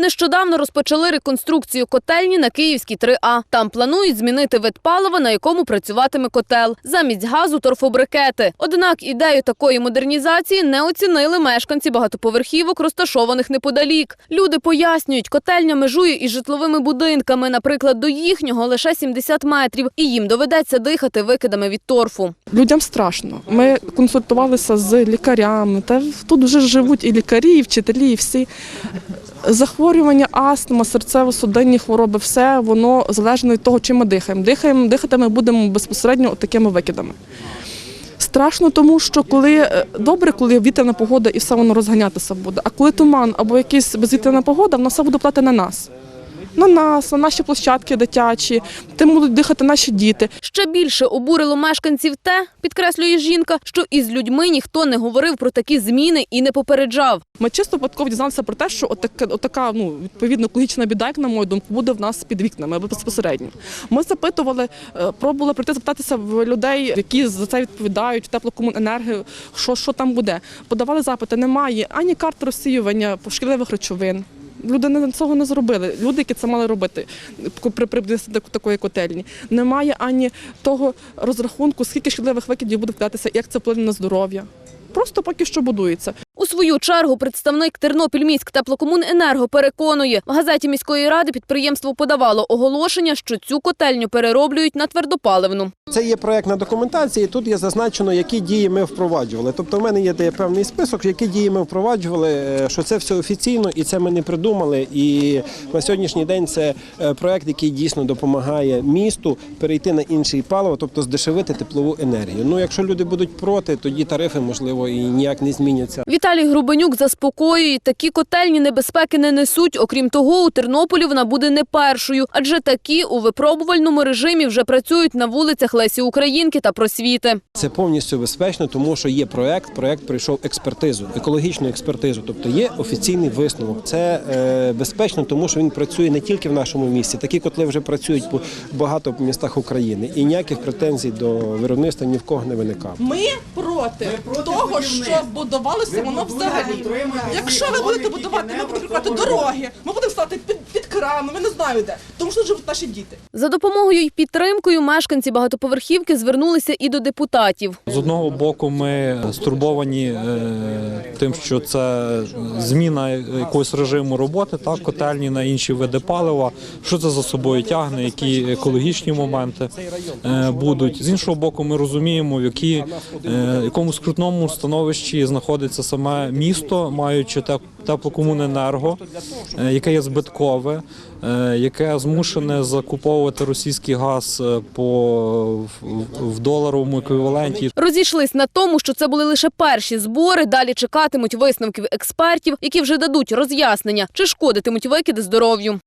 Нещодавно розпочали реконструкцію котельні на Київській 3А. Там планують змінити вид палива, на якому працюватиме котел. Замість газу торфобрикети. Однак ідею такої модернізації не оцінили мешканці багатоповерхівок, розташованих неподалік. Люди пояснюють, котельня межує із житловими будинками. Наприклад, до їхнього лише 70 метрів, і їм доведеться дихати викидами від торфу. Людям страшно. Ми консультувалися з лікарями. Тут вже живуть і лікарі, і вчителі, і всі. Захворювання, астма, серцево-судинні хвороби, все воно залежно від того, чим ми дихаємо. Дихаємо, дихати ми будемо безпосередньо такими викидами. Страшно, тому що коли е, добре, коли вітряна погода і все воно розганятися буде. А коли туман або якась безвітряна погода, воно все буде плати на нас. На нас, на наші площадки дитячі, тим будуть дихати наші діти. Ще більше обурило мешканців те, підкреслює жінка, що із людьми ніхто не говорив про такі зміни і не попереджав. Ми чисто випадково дізналися про те, що отака, отака ну, відповідно екологічна біда, як на мою думку, буде в нас під вікнами безпосередньо. Ми запитували, е, пробували прийти запитатися в людей, які за це відповідають, в теплокомуненерго, що, що там буде. Подавали запити, немає ані карт розсіювання шкідливих речовин. Люди цього не зробили. Люди, які це мали робити при приблизно до такої котельні. Немає ані того розрахунку, скільки шкідливих викидів буде вкидатися, як це вплине на здоров'я. Просто поки що будується. У свою чергу представник Тернопільміськ теплокомуненерго переконує, в газеті міської ради підприємство подавало оголошення, що цю котельню перероблюють на твердопаливну. Це є проєктна документація, і тут є зазначено, які дії ми впроваджували. Тобто, в мене є певний список, які дії ми впроваджували, е, що це все офіційно і це ми не придумали. І на сьогоднішній день це е, проєкт, який дійсно допомагає місту перейти на інший паливо, тобто здешевити теплову енергію. Ну, якщо люди будуть проти, тоді тарифи можливо і ніяк не зміняться. Віталій Грубенюк заспокоює, такі котельні небезпеки не несуть. Окрім того, у Тернополі вона буде не першою, адже такі у випробувальному режимі вже працюють на вулицях Лесі Українки та Просвіти. Це повністю безпечно, тому що є проект. Проект пройшов експертизу, екологічну експертизу. Тобто є офіційний висновок. Це е, безпечно, тому що він працює не тільки в нашому місті. Такі котли вже працюють по багато містах України, і ніяких претензій до виробництва ні в кого не виникало. Ми проти, того, що будувалося воно взагалі. Якщо ви будете будувати, ми будемо дороги, ми будемо стати під, під краном, ми не знаю де, тому що живуть наші діти. За допомогою й підтримкою мешканці багатоповерхівки звернулися і до депутатів. З одного боку, ми стурбовані е, тим, що це зміна якогось режиму роботи, так котельні на інші види палива. Що це за собою тягне, які екологічні моменти е, будуть. З іншого боку, ми розуміємо, в які, е, якому скрутному становищі знаходиться саме місто, маючи теп- теплокомуненерго, яке є збиткове, е, яке змушене закуповувати російський газ е, по в- доларовому еквіваленті. Розійшлись на тому, що це були лише перші збори. Далі чекатимуть висновків експертів, які вже дадуть роз'яснення, чи шкодитимуть викиди здоров'ю.